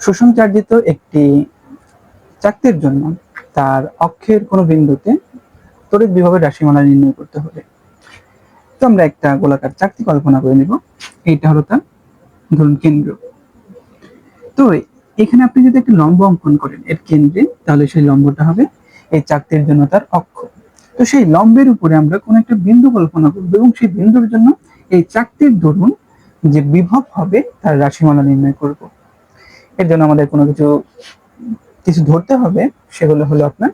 শোষণ চার্জিত একটি চাকতির জন্য তার অক্ষের কোনো বিন্দুতে তড়িৎ বিভবের রাশিমালা নির্ণয় করতে হবে। তো আমরা একটা গোলাকার চাকতি কল্পনা করে নিব। এইটা হলো তার ধরুন কেন্দ্র। তো এখানে আপনি যদি একটা লম্ব অঙ্কন করেন এর কেন্দ্রে, তাহলে সেই লম্বটা হবে এই চাকতির জন্য তার অক্ষ। তো সেই লম্বের উপরে আমরা কোনো একটা বিন্দু কল্পনা করব এবং সেই বিন্দুর জন্য এই চাকতির দরুন যে বিভব হবে তার রাশিমালা নির্ণয় করব। এর জন্য আমাদের কোনো কিছু কিছু ধরতে হবে, সেগুলো হলো আপনার,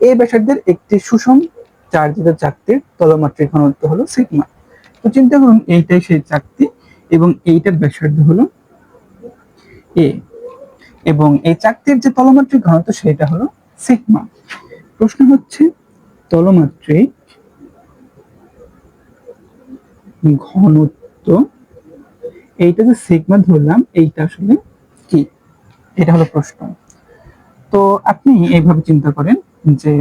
এই ব্যাসার্ধের একটি সুষম চার্জিত চাকতির তলমাত্রিক ঘনত্ব হলো সিগমা তো চিন্তা করুন, এইটাই সেই চাকতি এবং এইটার ব্যাসার্ধ হলো এ এবং এই চাকতির যে তলমাত্রিক ঘনত্ব সেটা হলো সিগমা প্রশ্ন হচ্ছে, তলমাত্রিক ঘনত্ব, এইটা যে সিগমা ধরলাম, এইটা আসলে এটা হলো প্রশ্ন। তো আপনি এইভাবে চিন্তা করেন যে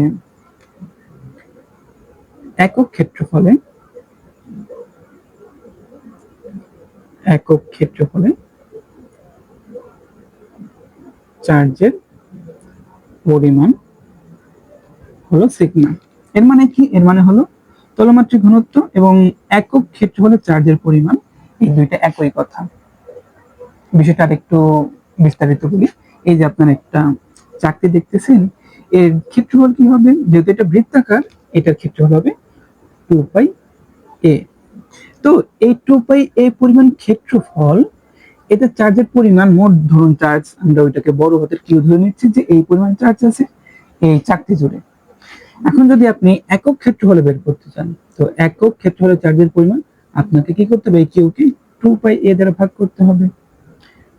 একক ক্ষেত্রফলে একক ক্ষেত্রফলে চার্জের পরিমাণ হলো সিগমা। এর মানে কি? এর মানে হলো তলমাত্রিক ঘনত্ব এবং একক ক্ষেত্রফলে চার্জের পরিমাণ, এই দুইটা একই কথা। বিষয়টা আর একটু বিস্তারিত বলি। এই যে আপনার একটা চাকরি দেখতেছেন, এর ক্ষেত্রফল কি হবে? যেহেতু এটা বৃত্তাকার, এটার ক্ষেত্রফল হবে টু পাই এ তো এই টু পাই এ পরিমাণ ক্ষেত্রফল, এটা চার্জের পরিমাণ মোট ধরুন চার্জ আমরা ওইটাকে বড় হাতের কিউ ধরে নিচ্ছি যে এই পরিমাণ চার্জ আছে এই চাকতি জুড়ে। এখন যদি আপনি একক ক্ষেত্রফলে বের করতে চান, তো একক ক্ষেত্রফলে চার্জের পরিমাণ আপনাকে কি করতে হবে? এই কিউকে টু পাই এ দ্বারা ভাগ করতে হবে।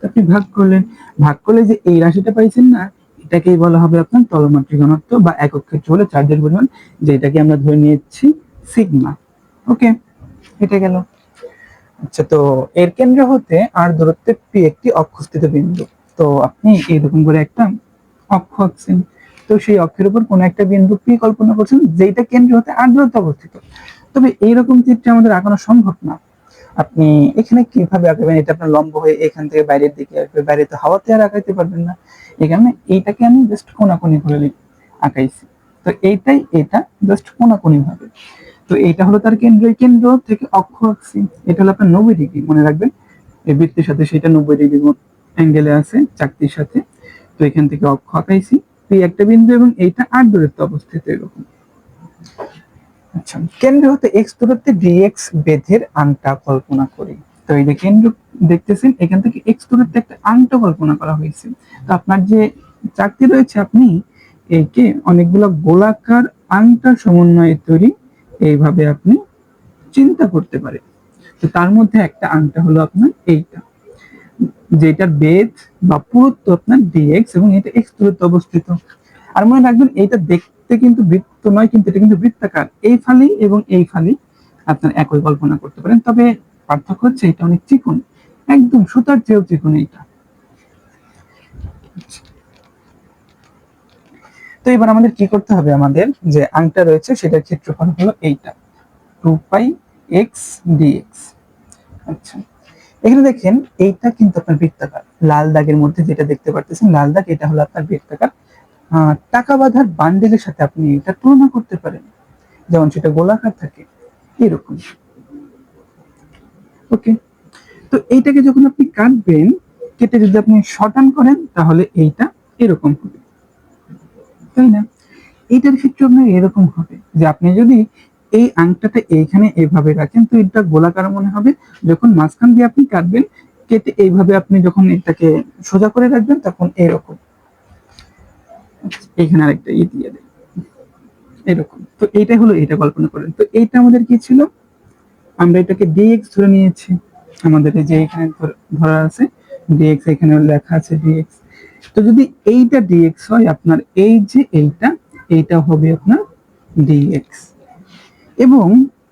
আপনি ভাগ করলেন। ভাগ করলে যে এই রাশিটা পাইছেন না, এটাকেই বলা হবে আপনার তলমাত্রিক ঘনত্ব বা একক ক্ষেত্রফলে চার্জের পরিমাণ, যেটাকে আমরা ধরে নিয়েছি সিগমা। ওকে, এটা গেল। আচ্ছা তো এর কেন্দ্র হতে আর দূরত্বে পি একটি অক্ষস্থিত বিন্দু। তো আপনি এরকম করে একটা অক্ষ আঁকছেন। তো সেই অক্ষের উপর কোন একটা বিন্দু পি কল্পনা করছেন যেটা কেন্দ্র হতে আর দূরত্বে অবস্থিত। তবে এইরকম চিত্র আমাদের আঁকানো সম্ভব না। আপনি এখানে কীভাবে আঁকাবেন এটা আপনার লম্ব হয়ে এখান থেকে বাইরের দিকে আসবে। বাইরে তো হাওয়াতে আর আঁকাইতে পারবেন না। এখানে এইটাকে আমি জাস্ট কোনাকুনি করে আঁকাইছি। তো এইটাই, এটা জাস্ট কোনাকুনি ভাবে। তো এইটা হলো তার কেন্দ্র কেন্দ্র থেকে অক্ষ আঁকছি। এটা হলো আপনার নব্বই ডিগ্রি, মনে রাখবেন। এই বৃত্তির সাথে সেটা নব্বই ডিগ্রি অ্যাঙ্গেলে আছে, চাকতির সাথে। তো এখান থেকে অক্ষ আঁকাইছি। তো এই একটা বিন্দু এবং এইটা আট দূরত্বে অবস্থিত এরকম। আচ্ছা কেন্দ্র হতে এক্স দূরত্বে ডিএক্স বেধের আংটা কল্পনা করি। তো এই যে কেন্দ্র দেখতেছেন, এখান থেকে এক্স দূরত্বে একটা আংটা কল্পনা করা হয়েছে। তো আপনার যে রয়েছে, আপনি একে অনেকগুলো গোলাকার আংটার সমন্বয়ে তৈরি এইভাবে আপনি চিন্তা করতে পারেন। তো তার মধ্যে একটা আংটা হলো আপনার এইটা। যেটার বেদ বা পুরুত্ব আপনার ডিএক্স এবং এটা এক্স দূরত্বে অবস্থিত। আর মনে রাখবেন, এটা দেখতে কিন্তু বৃত্ত নয়, কিন্তু এটা কিন্তু বৃত্তাকার। এই ফালি এবং এই ফালি আপনার একই কল্পনা করতে পারেন। তবে পার্থক্য হচ্ছে এটা অনেক চিকন। একদম সুতার চেয়েও চিকন এইটা। তো এবার আমাদের কি করতে হবে আমাদের? যে আংটা রয়েছে, সেটার ক্ষেত্রফল হলো এইটা। Two pi x d x. আচ্ছা। এখানে দেখেন, এইটা কিন্তু আপনার বৃত্তাকার। লাল দাগের মধ্যে যেটা দেখতে পারতেছেন, লাল দাগ, এটা হলো আপনার বৃত্তাকার। টাকা বাঁধার বান্ডেলের সাথে আপনি এটা তুলনা করতে পারেন। যেমন সেটা গোলাকার থাকে, এরকম। ওকে তো এইটাকে যখন আপনি কাটবেন, কেটে যদি আপনি শর্টান করেন, তাহলে এইটা এরকম হবে। তাই না? এইটার ক্ষেত্রে আপনার এরকম হবে যে আপনি যদি এই আংটাটা এইখানে এইভাবে রাখেন, তো এটা গোলাকার মনে হবে। যখন মাঝখান দিয়ে আপনি কাটবেন, কেটে এইভাবে আপনি যখন এটাকে সোজা করে রাখবেন, তখন এরকম। এখানে আরেকটা ই দিয়ে দেয় এরকম। তো এইটা হলো এটা কল্পনা করেন। তো এইটা আমাদের কি ছিল? আমরা এটাকে ডিএক্স ধরে নিয়েছি। আমাদের যে এখানে ধরা আছে ডিএক্স এখানে লেখা আছে ডিএক্স তো যদি এইটা ডিএক্স হয়, আপনার এই যে এইটা এইটা হবে আপনার ডিএক্স এবং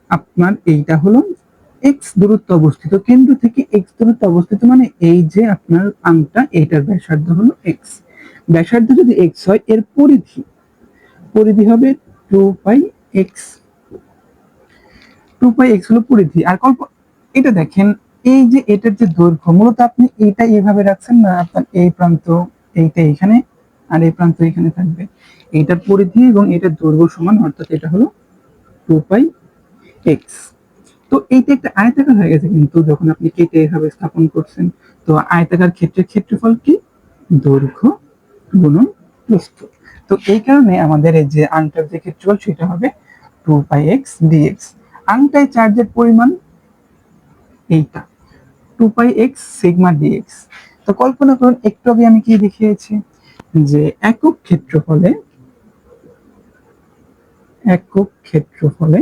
আপনার এইটা হলো এক্স দূরত্ব অবস্থিত। কেন্দ্র থেকে এক্স দূরত্ব অবস্থিত মানে এই যে আপনার আংটা, এইটার ব্যাসার্ধ হলো এক্স ব্যাসার্ধ যদি এক্স হয়, এর পরিধি। পরিধি হবে two pi x two pi x হলো পরিধি। আর কল্প, এটা দেখেন, এই যে এটার যে দৈর্ঘ্য, মূলত আপনি এইটা এইভাবে রাখছেন না, আপনার এই প্রান্ত, এইটা এখানে, আর এই প্রান্ত এখানে থাকবে। এইটার পরিধি এবং এটার দৈর্ঘ্য সমান, অর্থাৎ এটা হলো টু পাই এক্স তো এইটা একটা আয়তাকার হয়ে গেছে কিন্তু, যখন আপনি কেটে এভাবে স্থাপন করছেন, তো আয়তাকার ক্ষেত্রে ক্ষেত্রফল কি? দৈর্ঘ্য। গুণন প্রস্থ তো এই কারণে আমাদের এই যে আংটার যে ক্ষেত্রফল, সেটা হবে two pi x d x. আংটায় চার্জের পরিমাণ এইটা, two pi x sigma d x. তো কল্পনা করুন, একটু আগে আমি কি দেখিয়েছি? যে একক ক্ষেত্রফলে একক ক্ষেত্রফলে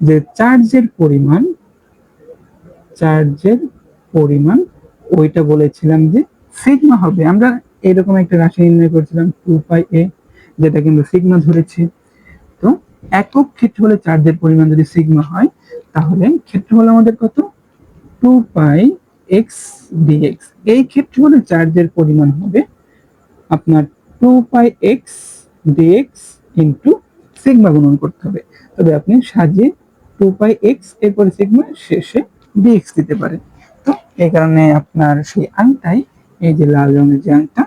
যে চার্জের পরিমাণ চার্জের পরিমাণ, ওইটা বলেছিলাম যে সিগমা হবে। আমরা এরকম একটা রাশি নির্ণয় করেছিলাম টু পাই এ যেটা কিন্তু সিগমা ধরেছে। তো একক ক্ষেত্রফলে চার্জের পরিমাণ যদি সিগমা হয়, তাহলে ক্ষেত্রফল আমাদের কত? টু পাই এক্স ডিএক্স এই ক্ষেত্রফলে চার্জের পরিমাণ হবে আপনার two pi x d x into sigma গুণন করতে হবে। তবে আপনি সাজিয়ে টু পাই এক্স এরপরে সিগমা শেষে ডিএক্স দিতে পারেন। তো এই কারণে আপনার সেই আংটাই, এই যে লাল রঙের যে আংটা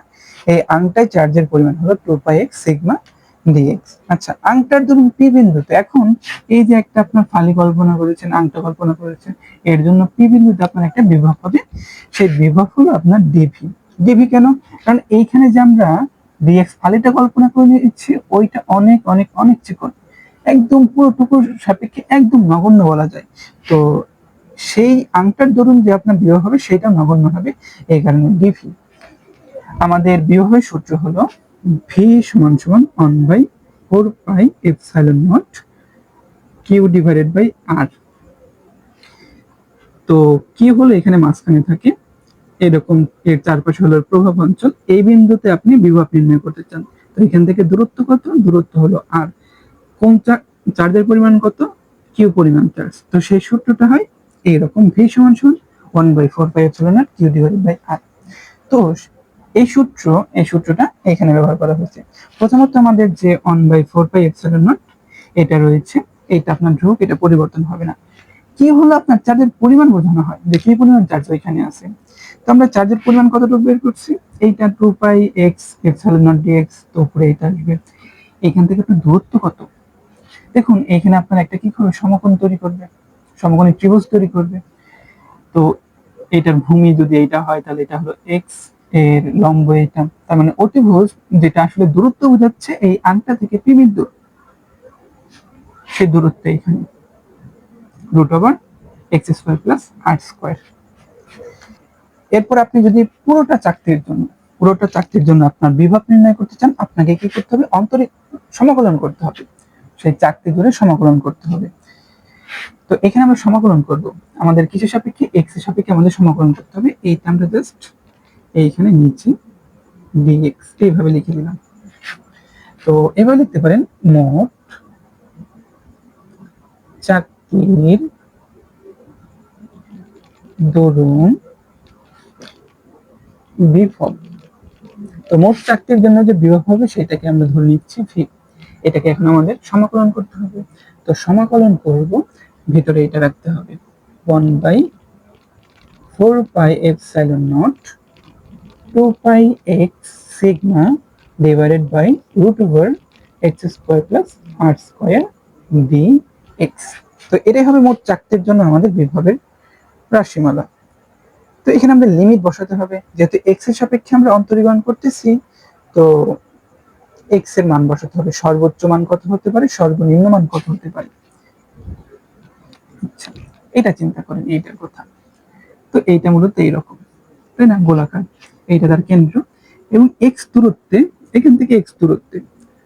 এই আংটায় চার্জের পরিমাণ হলো two pi x sigma d x আচ্ছা আংটার ধরুন পি বিন্দুতে এখন এই যে একটা আপনার ফালি কল্পনা করেছেন, আংটা কল্পনা করেছেন, এর জন্য পি বিন্দুতে আপনার একটা বিভব হবে, সেই বিভব হলো আপনার ডিভি ডিভি কেন? কারণ এইখানে যে আমরা ডিএক্স ফালিটা কল্পনা করে নিচ্ছি ওইটা অনেক অনেক অনেক চিকন। একদম পুরো টুকুর সাপেক্ষে একদম নগণ্য বলা যায়। তো সেই আংটার ধরুন যে আপনার বিবাহ হবে, সেটা নগণ্য হবে, এই কারণে ডিভি আমাদের বিবাহের সূত্র হলো ভি সমান সমান one by four pi epsilon naught q divided by r তো কি হলো এখানে মাঝখানে থাকে। এরকম এর চারপাশে হলো প্রভাব অঞ্চল। এই বিন্দুতে আপনি বিভব নির্ণয় করতে চান। তো এখান থেকে দূরত্ব কত? দূরত্ব হলো আর কোন চার্জের পরিমাণ কত? কিউ পরিমাণ চার্জ। তো সেই সূত্রটা হয় এইরকম ভি সমান সমান one by four pi epsilon naught q divided by r তো এই সূত্র, এই সূত্রটা এখানে ব্যবহার করা হয়েছে। প্রথমত আমাদের যে one by four pi epsilon naught এটা রয়েছে এইটা আপনার ধ্রুবক, এটা পরিবর্তন হবে না। কি হলো আপনার চার্জের পরিমাণ বোঝানো হয়? যে কি পরিমাণ চার্জ ওইখানে আছে? তো আমরা চার্জের পরিমাণ কতটুকু বের করছি? এইটা two pi x epsilon naught d x তো উপরে এটা আসবে। এখান থেকে একটু দূরত্ব কত? দেখুন, এখানে আপনার একটা কি করবে? সমকোণ তৈরি করবে। সমকোণী ত্রিভুজ তৈরি করবে। তো এটার ভূমি যদি এইটা হয়, তাহলে এটা হলো এক্স এর লম্ব এটা, তার মানে অতিভুজ যেটা আসলে দূরত্ব বোঝাচ্ছে এই আংটা থেকে পি বিন্দু সেই দূরত্ব এখানে। Root over x square plus আট স্কোয়ার। এরপর আপনি যদি পুরোটা চাকতির জন্য, পুরোটা চাকতির জন্য আপনার বিভব নির্ণয় করতে চান, আপনাকে কি করতে হবে? অন্তরিক সমাকলন করতে হবে। সেই চাকরি ধরে সমাকলন করতে হবে। তো এখানে আমরা সমাকলন করব। আমাদের কিছু সাপেক্ষে? এক্স সাপেক্ষে আমাদের সমাকলন করতে হবে। এইটা আমরা জাস্ট এইখানে নিচে ডিএক্স এইভাবে লিখে দিলাম। তো এবার লিখতে পারেন মোট চাকতির দরুন বিভব। তো মোট চাকতির জন্য যে বিভব হবে সেটাকে আমরা ধরে নিচ্ছি ভি এটাকে এখন আমাদের সমাকলন করতে হবে। তো সমাকলন করব, ভিতরে এটা রাখতে হবে। One by four pi epsilon naught two pi x sigma divided by root over x square plus r square d x তো এটাই হবে মোট চাকতির জন্য আমাদের বিভবের রাশিমালা। তো এখানে আমাদের লিমিট বসাতে হবে। যেহেতু এক্সের সাপেক্ষে আমরা অন্তরীকরণ করতেছি, তো এক্সের মান বসাতে হবে। সর্বোচ্চ মান কত হতে পারে? সর্বনিম্ন মান কত হতে পারে? আচ্ছা এটা চিন্তা করেন, এইটার কথা। তো এইটা মূলত এইরকম, তাই না? গোলাকার। এইটা তার কেন্দ্র। এবং এক্স দূরত্বে, এখান থেকে এক্স দূরত্বে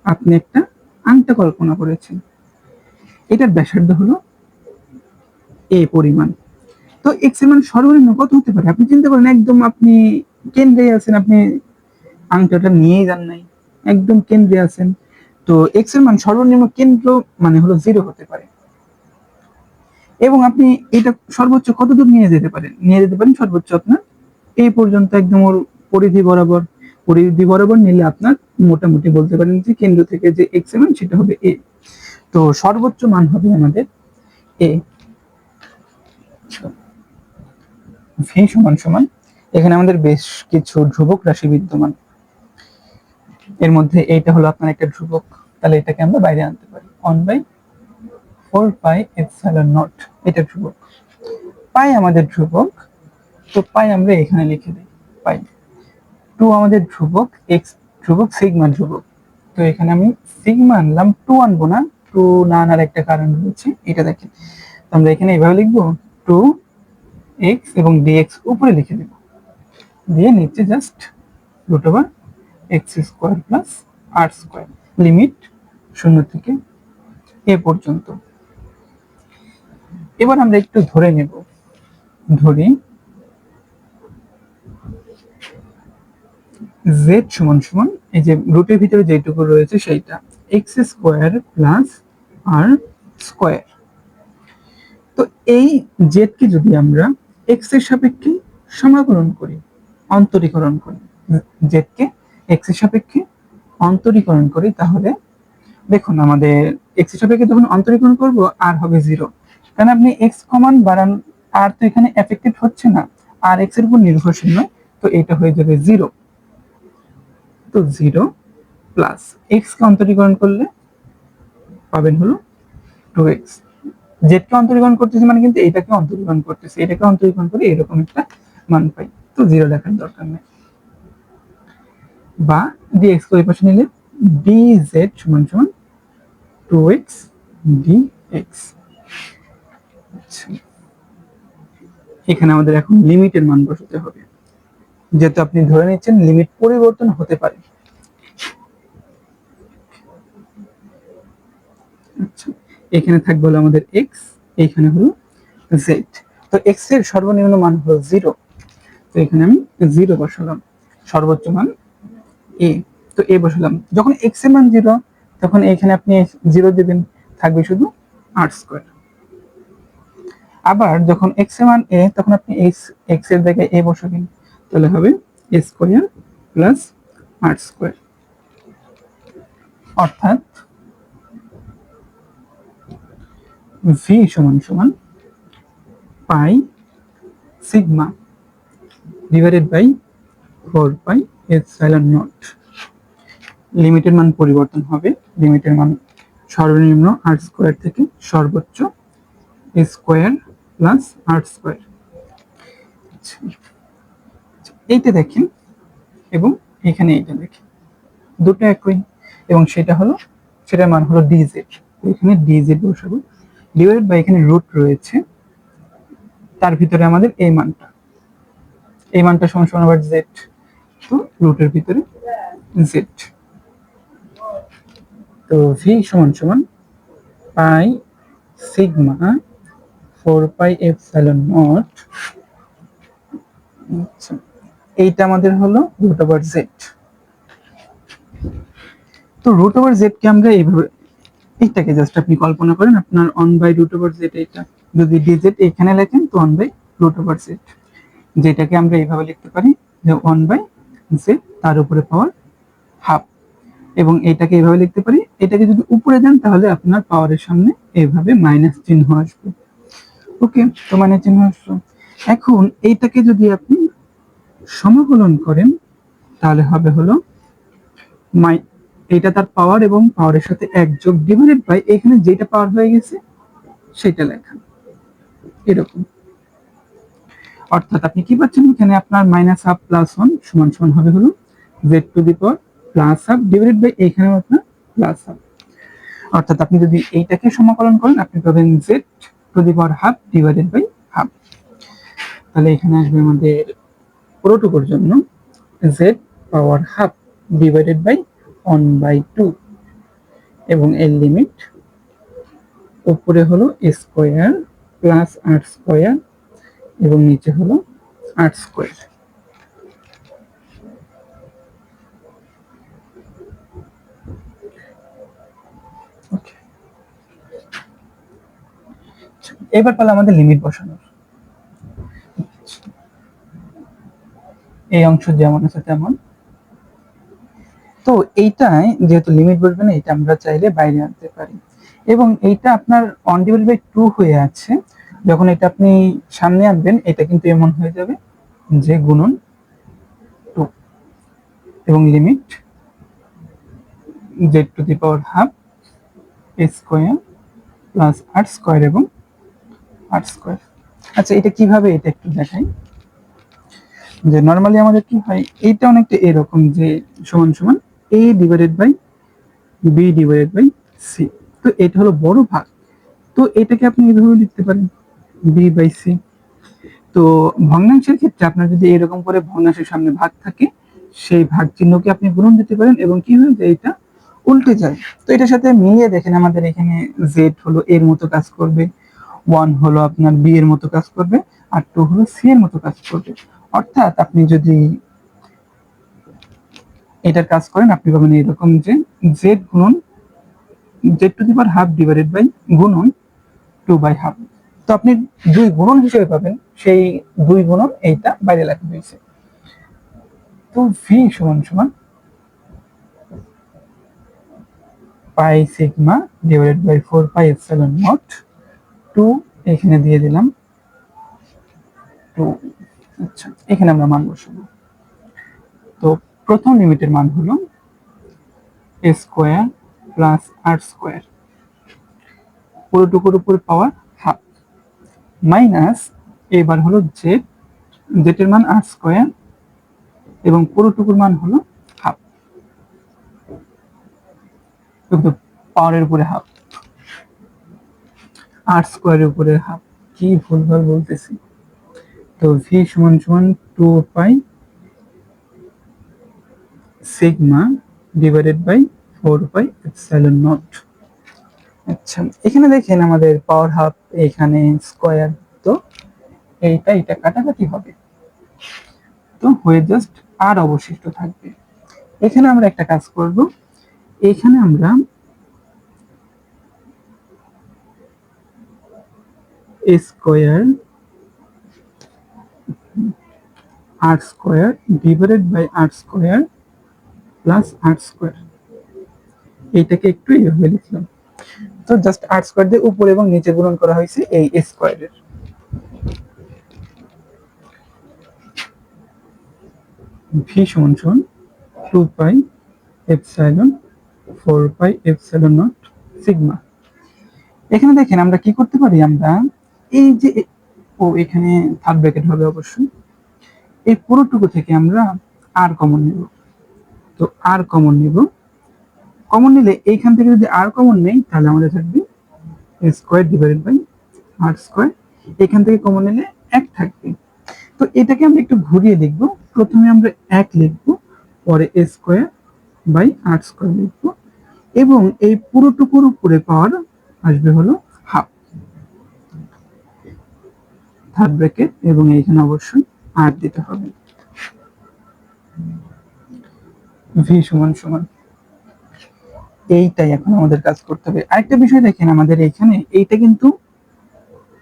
আপনি একটা আংটা কল্পনা করেছেন। এটার ব্যাসার্ধ হলো এ পরিমাণ। তো এক্সের মান সর্বনিম্ন কত হতে পারে? আপনি চিন্তা করেন, একদম আপনি কেন্দ্রে আছেন, আপনি আংটাটা নিয়েই যান নাই, একদম কেন্দ্রে আছেন। তো এক্সের মান সর্বনিম্ন কেন্দ্র মানে হলো জিরো হতে পারে। এবং আপনি এটা সর্বোচ্চ কত দূর নিয়ে যেতে পারেন? নিয়ে যেতে পারেন সর্বোচ্চ আপনার এই পর্যন্ত একদম ওর পরিধি বরাবর পরিধি বরাবর নিলে আপনার মোটামুটি বলতে পারেন যে কেন্দ্র থেকে যে এক্সের মান সেটা হবে এ তো সর্বোচ্চ মান হবে আমাদের এ ভি সমান সমান, এখানে আমাদের বেশ কিছু ধ্রুবক রাশি বিদ্যমান। এর মধ্যে এইটা হলো আপনার একটা ধ্রুবক, তাহলে এটাকে আমরা বাইরে আনতে পারি। One by four pi epsilon naught এটা ধ্রুবক। পাই আমাদের ধ্রুবক, তো পাই আমরা এখানে লিখে দিই, পাই। টু আমাদের ধ্রুবক এক্স ধ্রুবক সিগমা ধ্রুবক। তো এখানে আমি সিগমা আনলাম টু আনব না টু না আনার একটা কারণ রয়েছে, এটা দেখেন। আমরা এখানে এইভাবে লিখব টু এক্স এবং ডিএক্স উপরে লিখে দেব। দিয়ে নিচে just root over x square plus r square limit শূন্য থেকে এ পর্যন্ত। এবার আমরা একটু ধরে নেব, ধরি জেড সমান সমান, এই যে রুটের ভিতরে যেটুকু রয়েছে সেইটা x square plus r square তো এই জেডকে যদি আমরা এক্সের সাপেক্ষে সমাকলন করি, অন্তরীকরণ করি জেডকে এক্সের সাপেক্ষে অন্তরীকরণ করি, তাহলে দেখুন আমাদের এক্সের সাপেক্ষে যখন অন্তরীকরণ করব আর হবে জিরো কারণ আপনি এক্স কমান বাড়ান আর তো এখানে এফেক্টেড হচ্ছে না আর এক্সের উপর নির্ভরশীল নয়, তো এটা হয়ে যাবে জিরো তো জিরো প্লাস এক্স কে অন্তরীকরণ করলে পাবেন হলো টু এক্স জেড কে অন্তরীকরণ করতেছি মানে কিন্তু এটাকে অন্তরীকরণ করতেছি, এটাকে অন্তরীকরণ করে এরকম একটা মান পাই। তো জিরো লেখার দরকার নেই। বা ডি এক্স করে পাশে নিলে ডি জেড সমান সমান টু এক্স ডি এক্স এখানে আমাদের এখন লিমিটের মান বসাতে হবে। যেহেতু আপনি ধরে নিচ্ছেন লিমিট পরিবর্তন হতে পারে। আচ্ছা এখানে থাকবে হলো আমাদের এক্স এইখানে হলো জেড তো এক্সের সর্বনিম্ন মান হলো জিরো তো এখানে আমি জিরো বসালাম, সর্বোচ্চ মান এ তো এ বসালাম। যখন এক্সের মান জিরো তখন এখানে আপনি জিরো দেবেন, থাকবে শুধু আর স্কোয়ার আবার যখন এক্সের মান এ তখন আপনি এক্স এক্সের জায়গায় এ বসাবেন। তাহলে হবে a square plus r square অর্থাৎ ভি সমান সমান pi sigma divided by four pi epsilon naught লিমিটের মান পরিবর্তন হবে। লিমিটের মান সর্বনিম্ন আর স্কোয়ার থেকে সর্বোচ্চ স্কোয়ার প্লাস আর স্কোয়ার এইটা দেখেন এবং এখানে এইটা দেখেন। দুটো একই এবং সেটা হলো, সেটার মান হলো ডিজেড এখানে ডিজেড বসাবো। ডিভাইডেড বাই এখানে রুট রয়েছে। তার ভিতরে আমাদের এই মানটা। এই মানটা সমান সমান আবার জেড তো রুটের ভিতরে জেড তো ভি সমান সমান pi sigma four pi epsilon naught আচ্ছা। এইটা আমাদের হলো রুট ওভার জেড তো রুট ওভার জেড কে আমরা এইভাবে, এইটাকে জাস্ট আপনি কল্পনা করেন আপনার one by root over z এইটা। যদি ডিজেড এখানে লেখেন তো one by root over z যেটাকে আমরা এইভাবে লিখতে পারি যে ওয়ান বাই জেড তার উপরে পাওয়ার হাফ এবং এটাকে এইভাবে লিখতে পারি, এটাকে যদি উপরে দেন তাহলে আপনার পাওয়ারের সামনে এইভাবে মাইনাস চিহ্ন আসবে। ওকে তো মাইনাস চিহ্ন আসবে এখন এইটাকে যদি আপনি সমাকলন করেন, তাহলে হবে হলো মাই এটা তার পাওয়ার এবং পাওয়ারের সাথে এক যোগ ডিভাইডেড বাই এখানে যেটা পাওয়ার হয়ে গেছে, সেটা লেখা। এরকম। অর্থাৎ আপনি কি পাচ্ছেন? এখানে আপনার মাইনাস হাফ প্লাস ওয়ান সমান সমান হবে হলো z to the power plus half divided by এখানেও আপনার প্লাস হাফ অর্থাৎ আপনি যদি এইটাকে সমাকলন করেন, আপনি পাবেন z to the power half divided by half তাহলে এখানে আসবে আমাদের পুরোটুকুর জন্য z power half divided by one by two এবং এর লিমিট উপরে হলো স্কোয়ার প্লাস আট স্কোয়ার এবং নিচে হলো আট স্কোয়ার এবার পালা আমাদের লিমিট বসানোর এই অংশ যেমন আছে তেমন। তো এইটাই যেহেতু লিমিট বসবে না এটা আমরা চাইলে বাইরে আনতে পারি। এবং এইটা আপনার অন ডিভাইড বাই টু হয়ে আছে। যখন এটা আপনি সামনে আনবেন, এটা কিন্তু এমন হয়ে যাবে, যে গুণন টু এবং limit z to the power half a square plus আট স্কোয়ার এবং আট স্কোয়ার আচ্ছা এটা কীভাবে এটা একটু দেখাই? যে নর্মালি আমাদের কি হয়, এইটা অনেকটা এরকম যে সমান সমান a divided by b divided by c তো এটা হলো বড় ভাগ। তো এটাকে আপনি এইভাবে লিখতে পারেন বি বাই সি তো ভগ্নাংশের ক্ষেত্রে আপনার যদি এরকম করে ভগ্নাংশের সামনে ভাগ থাকে, সেই ভাগ চিহ্নকে আপনি গুণন দিতে পারেন এবং কি হয়ে যায় এটা উল্টে যায়। তো এটার সাথে মিলিয়ে দেখেন আমাদের এখানে জেড হলো এর মতো কাজ করবে ওয়ান হলো আপনার বি এর মতো কাজ করবে, আর টু হলো সি এর মতো কাজ করবে। অর্থাৎ আপনি যদি এটার কাজ করেন, আপনি পাবেন এরকম যে জেড গুণন z to the power half divided by গুণন টু বাই হাফ তো আপনি দুই গুণন হিসেবে পাবেন, সেই দুই গুণন এইটা বাইরে লেখা হয়েছে। তো ভি সমান সমান pi sigma divided by four pi epsilon naught two এখানে দিয়ে দিলাম টু আচ্ছা এখানে আমরা মান বসাবো। তো প্রথম লিমিটের মান হলো a square plus r square পুরোটুকুর উপর পাওয়ার হাফ মাইনাস এবার হলো জেড জেটের মান আর স্কোয়ার এবং পুরোটুকুর মান হলো হাফ পাওয়ারের উপরে হাফ আর স্কোয়ারের উপরে হাফ কি ভুলভাল বলতেছি। তো ভি সমান সমান two pi sigma divided by four pi epsilon naught আচ্ছা এখানে দেখেন আমাদের পাওয়ার হাফ এখানে স্কোয়ার তো এইটা এটা কাটাকাটি হবে। তো হয়ে জাস্ট আর অবশিষ্ট থাকবে। এখানে আমরা একটা কাজ করব। এখানে আমরা square r square divided by r square plus r square এইটাকে একটু এইভাবে লিখলাম। তো জাস্ট আর স্কোয়ার দিয়ে উপর এবং নিচে গুণন করা হয়েছে এই স্কোয়ারের ভি সমান সমান two pi epsilon four pi epsilon naught sigma এখানে দেখেন আমরা কি করতে পারি আমরা? এই যে, ও এখানে থার্ড ব্র্যাকেট হবে অবশ্যই। এই পুরোটুকু থেকে আমরা আর কমন নেব। তো আর কমন নেব। কমন নিলে এইখান থেকে যদি আর কমন নেই, তাহলে আমাদের থাকবে square divided by r square এখান থেকে কমন নিলে এক থাকবে। তো এটাকে আমরা একটু ঘুরিয়ে লিখব প্রথমে আমরা এক লিখব, পরে স্কোয়ার বাই আর স্কোয়ার লিখব। এবং এই পুরোটুকুর উপরে পাওয়ার আসবে হলো হাফ থার্ড ব্র্যাকেট এবং এইখানে অবশ্যই আর দিতে হবে। ভি সমান সমান। এইটাই এখন আমাদের কাজ করতে হবে। আরেকটা বিষয় দেখেন আমাদের এখানে, এইটা কিন্তু,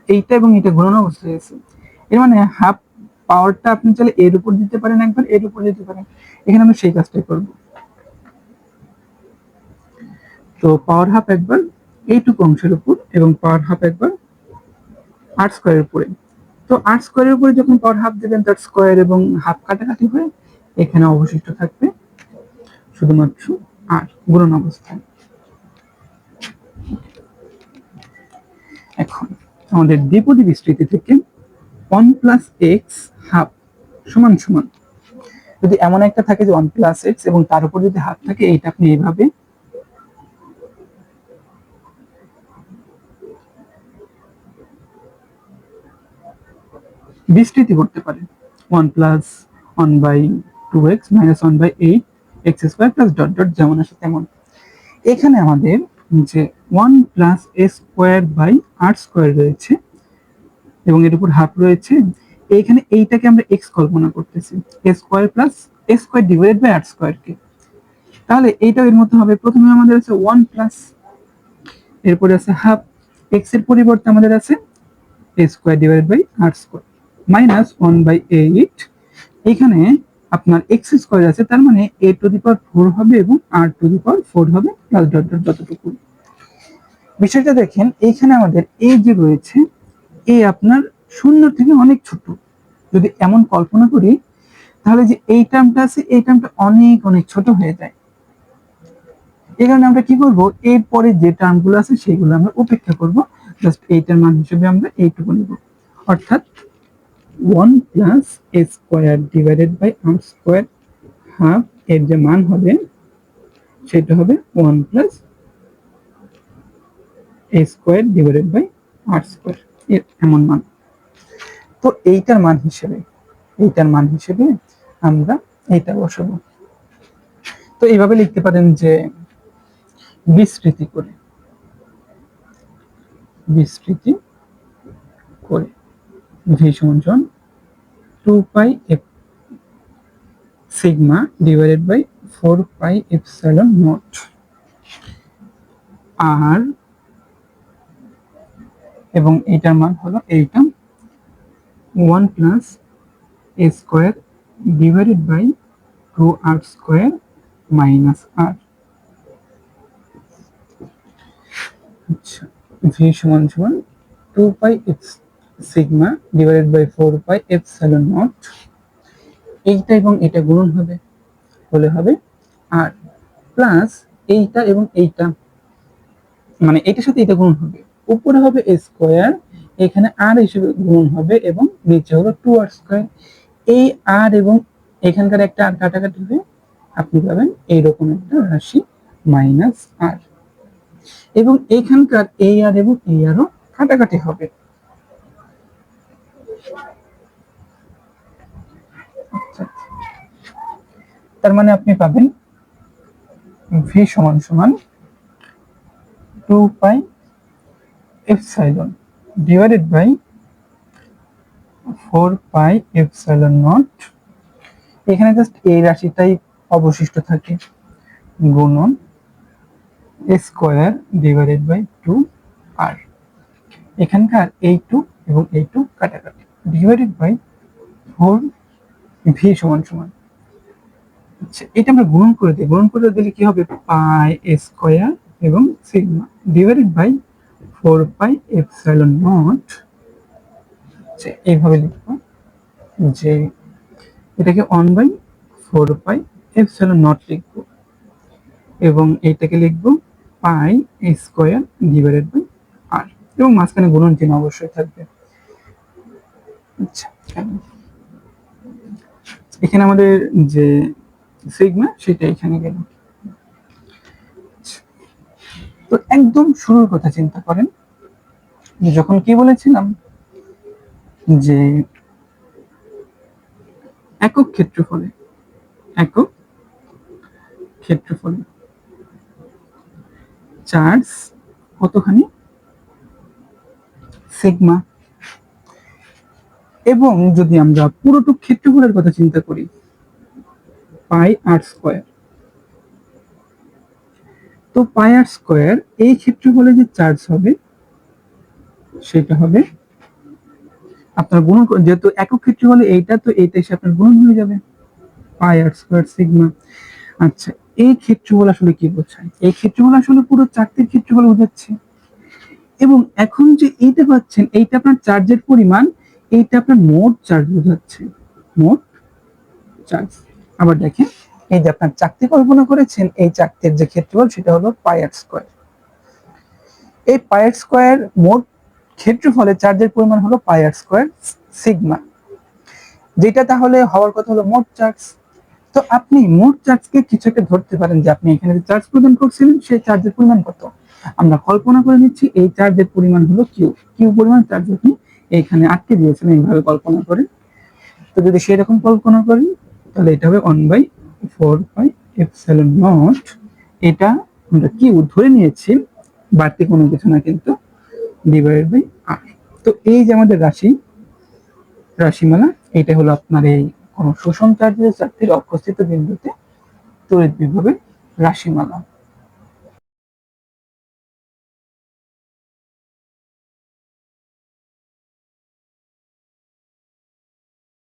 এইটা এবং এটা ঘুরানো অবস্থায় আছে। এর মানে হাফ পাওয়ারটা আপনি চাইলে এর উপর দিতে পারেন একবার, এর উপর দিতে পারেন। এখানে আমরা সেই কাজটাই করব। তো পাওয়ার হাফ একবার, এইটুকু অংশের উপর এবং পাওয়ার হাফ একবার আট স্কোয়ারের উপরে। তো আট স্কোয়ারের উপরে যখন পাওয়ার হাফ দেবেন, তার স্কোয়ার এবং হাফ কাটাকাটি হয়ে এখানে অবশিষ্ট থাকবে শুধুমাত্র আর গুণন অবস্থায় এখন আমাদের দ্বিপদী বিস্তৃতি থেকে ওয়ান প্লাস এক্স হাফ সমান সমান। যদি এমন একটা থাকে যে ওয়ান প্লাস এক্স এবং তার উপর যদি হাফ থাকে, এইটা আপনি এইভাবে বিস্তৃতি করতে পারে। One plus one by two x minus one by eight x square plus dot dot যেমন আসে তেমন। এখানে আমাদের যে one plus a square by আট স্কোয়ার রয়েছে এবং এর উপর হাফ রয়েছে। এইখানে এইটাকে আমরা এক্স কল্পনা করতেছি। A square plus a square divided by আট স্কোয়ারকে তাহলে এইটা এর মধ্যে হবে। প্রথমে আমাদের আছে ওয়ান প্লাস এরপরে আছে হাফ। এক্সের পরিবর্তে আমাদের আছে এ স্কোয়ার ডিভাইডেড বাই আট square minus one by eight এখানে আপনার এক্স স্কোয়ার আছে, তার মানে এ টু দি পাওয়ার ফোর হবে এবং r to the power four হবে প্লাস ডট ডট যতটুকু। বিষয়টা দেখেন এইখানে আমাদের এই যে রয়েছে এই আপনার শূন্য থেকে অনেক ছোট। যদি এমন কল্পনা করি, তাহলে যে এই টার্মটা আছে, এই টার্মটা অনেক অনেক ছোট হয়ে যায়। এই কারণে আমরা কি করব এরপরে যে টার্মগুলো আছে, সেগুলো আমরা উপেক্ষা করব। জাস্ট এইটার মান হিসেবে আমরা এইটুকু নিব। অর্থাৎ one plus a square divided by r square half এর যে মান হবে, সেটা হবে one plus a square divided by r square এর এমন মান। তো এইটার মান হিসেবে, এইটার মান হিসেবে আমরা এইটা বসাবো। তো এইভাবে লিখতে পারেন যে বিস্তৃতি করে বিস্তৃতি করে। ভি সমান two pi f sigma divided by four pi epsilon naught r এবং এটার মান হলো এইটা। One plus a square divided by two r square minus r আচ্ছা ভি সমান সমান two pi f sigma divided by four pi f seven naught এইটা এবং এটা গুণন হবে, হলে হবে আর প্লাস এইটা এবং এইটা। মানে এটার সাথে এটা গুণন হবে। উপরে হবে এ স্কোয়ার এখানে আর হিসেবে গুণ হবে এবং নিচে হলো টু আর স্কোয়ার এই আর এবং এখানকার একটা আর কাটাকাটি হবে আপনি পাবেন এইরকম একটা রাশি মাইনাস আর এবং এখানকার এই আর এবং এই আরও কাটাকাটি হবে। তার মানে আপনি পাবেন ভি সমান সমান two pi f epsilon divided by four pi epsilon naught এখানে জাস্ট এই রাশিটাই অবশিষ্ট থাকে গুণন square divided by two r এখানকার এই টু এবং এই টু কাটাকাটি। ডিভাইডেড বাই ফোর ভি সমান সমান। আচ্ছা এটা আমরা গুণন করে দিই। গুণন করে দিলে কি হবে? পাই স্কোয়ার এবং sigma divided by four pi epsilon naught. আচ্ছা এইভাবে লিখব যে এটাকে one by four pi epsilon naught লিখব এবং এইটাকে লিখব pi square divided by r. এবং মাঝখানে গুণন চিহ্ন অবশ্যই থাকবে। আচ্ছা এখানে আমাদের যে সিগমা, সেটা এখানে গেল। তো একদম শুরুর কথা চিন্তা করেন যখন কি বলেছিলাম, যে একক ক্ষেত্রফলে একক ক্ষেত্রফলে চার্জ কতখানি? সিগমা এবং যদি আমরা পুরোটুক ক্ষেত্রফলের কথা চিন্তা করি, পাই আর স্কোয়ার তো পাই আর স্কোয়ার এই ক্ষেত্রফলে যে চার্জ হবে, সেটা হবে আপনার গুণ, যেহেতু একক ক্ষেত্রফলে এইটা, তো এইটা এসে আপনার গুণ হয়ে যাবে, পাই আর স্কোয়ার সিগমা আচ্ছা এই ক্ষেত্রফল আসলে কি বোঝায়? এই ক্ষেত্রফল আসলে পুরো চাকতির ক্ষেত্রফল বোঝাচ্ছে। এবং এখন যে এইটা পাচ্ছেন, এইটা আপনার চার্জের পরিমাণ এইটা আপনার মোট চার্জ বোঝাচ্ছে। মোট চার্জ আবার দেখেন, এই যে আপনার চাকতি কল্পনা করেছেন, এই চাকতির যে ক্ষেত্রফল সেটা হলো পায়ার স্কোয়ার এই পায়ার স্কোয়ার মোট ক্ষেত্রফলে চার্জের পরিমাণ হলো পায়ার স্কোয়ার সিগমা যেটা তাহলে হওয়ার কথা হলো মোট চার্জ তো আপনি মোট চার্জকে কিছু একটা ধরতে পারেন যে আপনি এখানে যে চার্জ প্রদান করছিলেন, সেই চার্জের পরিমাণ কত? আমরা কল্পনা করে নিচ্ছি এই চার্জের পরিমাণ হলো কিউ কিউ পরিমাণ চার্জ আপনি এইখানে আটকে দিয়েছেন এইভাবে কল্পনা করে। তো যদি সেরকম কল্পনা করেন, তাহলে এটা হবে one by four by epsilon naught এটা আমরা কিউ ধরে নিয়েছি, বাড়তি কোনো কিছু না কিন্তু ডিভাইড বাই আর তো এই যে আমাদের রাশি, রাশিমালা, এটা হলো আপনার এই কোন শোষণ চার্জের চাকরির অবস্থিত বিন্দুতে তড়িৎ বিভবের রাশিমালা।